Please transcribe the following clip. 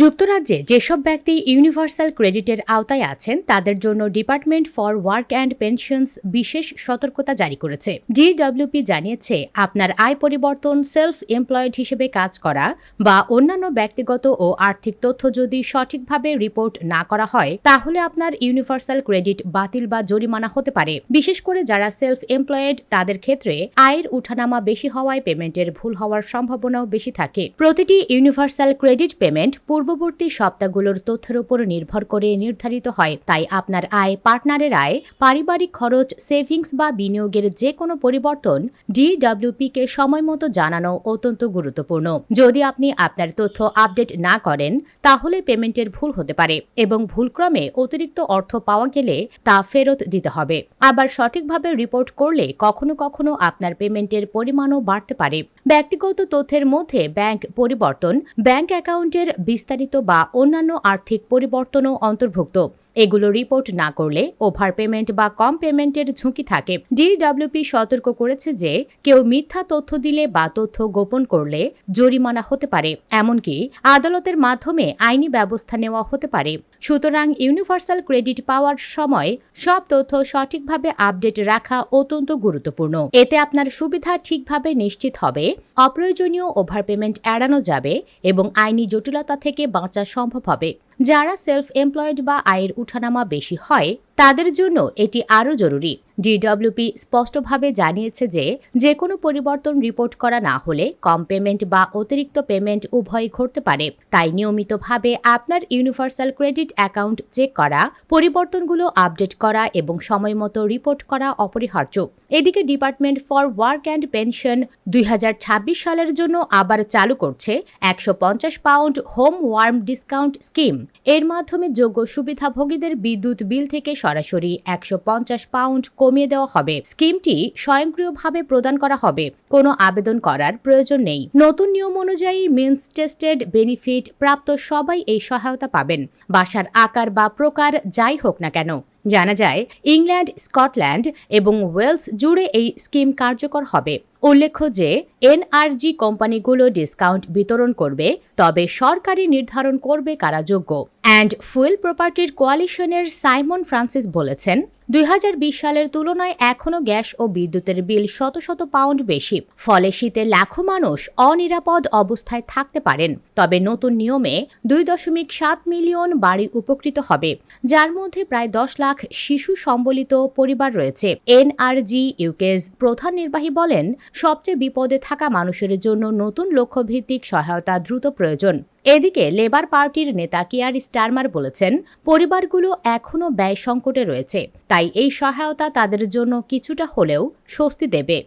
যুক্তরাজ্যে যেসব ব্যক্তি ইউনিভার্সাল ক্রেডিটের আওতায় আছেন, তাদের জন্য department for work and pensions বিশেষ সতর্কতা জারি করেছে। ডিডব্লিউপি জানিয়েছে, আপনার আয় পরিবর্তন সেলফ এমপ্লয়েড হিসেবে কাজ করা বা অন্যান্য ব্যক্তিগত ও আর্থিক তথ্য যদি সঠিকভাবে রিপোর্ট না করা হয়, তাহলে আপনার ইউনিভার্সাল ক্রেডিট বাতিল বা জরিমানা হতে পারে। বিশেষ করে যারা সেলফ এমপ্লয়েড তাদের ক্ষেত্রে আয়ের উঠানামা বেশি হওয়ায় পেমেন্টের ভুল হওয়ার সম্ভাবনাও বেশি থাকে। প্রতিটি ইউনিভার্সাল ক্রেডিট পেমেন্ট পূর্ববর্তী সপ্তাহগুলোর তথ্যের উপর নির্ভর করে নির্ধারিত হয়। তাই আপনার আয়, পার্টনারের আয়, পারিবারিক খরচ, সেভিংস বা বিনিয়োগের যে কোনো পরিবর্তন ডিডব্লিউপি কে সময় মতো জানানো অত্যন্ত গুরুত্বপূর্ণ। যদি আপনি আপনার তথ্য আপডেট না করেন, তাহলে পেমেন্টের ভুল হতে পারে এবং ভুলক্রমে অতিরিক্ত অর্থ পাওয়া গেলে তা ফেরত দিতে হবে। আবার সঠিকভাবে রিপোর্ট করলে কখনো কখনো আপনার পেমেন্টের পরিমাণও বাড়তে পারে। ব্যক্তিগত তথ্যের মধ্যে ব্যাংক পরিবর্তন, ব্যাংক অ্যাকাউন্টের বিস্তারিত বা অন্যান্য আর্থিক পরিবর্তনও অন্তর্ভুক্ত। এগুলো রিপোর্ট না করলে ওভার পেমেন্ট বা কম পেমেন্টের ঝুঁকি থাকে। ডিডব্লিউপি সতর্ক করেছে যে, কেউ মিথ্যা তথ্য দিলে বা তথ্য গোপন করলে জরিমানা হতে পারে। এমনকি আদালতের মাধ্যমে আইনি ব্যবস্থা নেওয়া হতে পারে। সুতরাং ইউনিভার্সাল ক্রেডিট পাওয়ার সময় সব তথ্য সঠিকভাবে আপডেট রাখা অত্যন্ত গুরুত্বপূর্ণ। এতে আপনার সুবিধা ঠিকভাবে নিশ্চিত হবে, অপ্রয়োজনীয় ওভার পেমেন্ট এড়ানো যাবে এবং আইনি জটিলতা থেকে বাঁচা সম্ভব হবে। যারা সেলফ এমপ্লয়েড বা আয়ের উঠানামা বেশি হয় তাদের জন্য এটি আরও জরুরি। ডিডব্লিউপি স্পষ্টভাবে জানিয়েছে যে যে কোনো পরিবর্তন রিপোর্ট করা না হলে কম পেমেন্ট বা অতিরিক্ত পেমেন্ট উভয়ই ঘটতে পারে। তাই নিয়মিতভাবে আপনার ইউনিভার্সাল ক্রেডিট অ্যাকাউন্ট চেক করা, পরিবর্তনগুলো আপডেট করা এবং সময়মতো রিপোর্ট করা অপরিহার্য। এদিকে department for work and pension দুই হাজার ছাব্বিশ সালের জন্য আবার চালু করছে একশো পঞ্চাশ pound home warm discount scheme. এর মাধ্যমে যোগ্য সুবিধাভোগীদের বিদ্যুৎ বিল থেকে সরাসরি একশো পঞ্চাশ পাউন্ড কমিয়ে দেওয়া হবে। স্কিমটি স্বয়ংক্রিয়ভাবে প্রদান করা হবে। কোনো আবেদন করার প্রয়োজন নেই। নতুন নিয়ম অনুযায়ী মিন্স টেস্টেড বেনিফিট প্রাপ্ত সবাই এই সহায়তা পাবেন। বাসার আকার বা প্রকার যাই হোক না কেন। জানা যায়, ইংল্যান্ড, স্কটল্যান্ড এবং ওয়েলস জুড়ে এই স্কিম কার্যকর হবে। উল্লেখ্য যে, এনআরজি কোম্পানিগুলো ডিসকাউন্ট বিতরণ করবে, তবে সরকারি নির্ধারণ করবে কারা যোগ্য অ্যান্ড ফুয়েল প্রপার্টির কোয়ালিশনের সাইমন ফ্রান্সিস বলেছেন, দুই হাজার বিশ সালের তুলনায় এখনও গ্যাস ও বিদ্যুতের বিল শত শত পাউন্ড বেশি, ফলে শীতে লাখো মানুষ অনিরাপদ অবস্থায় থাকতে পারেন। তবে নতুন নিয়মে দুই দশমিক সাত মিলিয়ন বাড়ি উপকৃত হবে, যার মধ্যে প্রায় দশ লাখ শিশু সম্বলিত পরিবার রয়েছে। এনআরজি ইউকেজ প্রধান নির্বাহী বলেন সবচেয়ে বিপদে থাকা মানুষের জন্য নতুন লক্ষ্যভিত্তিক সহায়তা দ্রুত প্রয়োজন। এদিকে লেবার পার্টির নেতা কিয়ার স্টারমার বলেছেন, পরিবারগুলো এখনও ব্যয় সংকটে রয়েছে, তাই এই সহায়তা তাদের জন্য কিছুটা হলেও স্বস্তি দেবে।